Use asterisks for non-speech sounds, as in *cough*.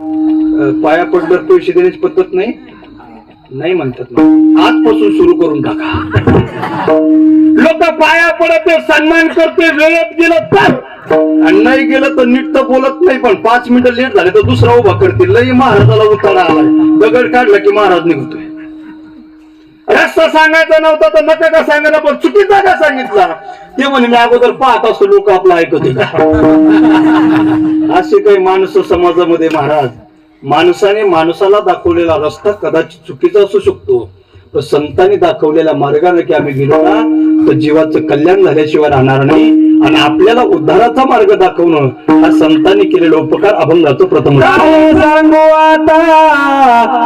पाया पडल्यावर पैसे देण्याची पद्धत नाही. नाही म्हणतात आजपासून सुरू करून टाका. लोक पाया पडत सन्मान करते वेळेत गेलं तर. आणि नाही गेलं तर नीट तर बोलत नाही पण पाच मिनिटं लेट झाले तर दुसरा उभा करतील. लई महाराजाला उतारा आलाय. दगड काढला की महाराज निघतोय. असं सांगायचं नव्हतं तर नका का सांगायला पण चुकीचा का सांगितला? ते म्हणे मी अगोदर पाहत असतो लोक आपलं ऐकत *laughs* असे काही माणूस समाजामध्ये महाराज माणसाने माणसाला दाखवलेला रस्ता कदाचित चुकीचा असू शकतो पण संतांनी दाखवलेल्या मार्गाने की आम्ही गेलो ना तर जीवाचं कल्याण झाल्याशिवाय राहणार नाही. आणि आपल्याला उद्धाराचा मार्ग दाखवणं हा संतांनी केलेला उपकार अभंगाचं प्रथम सांगू आता?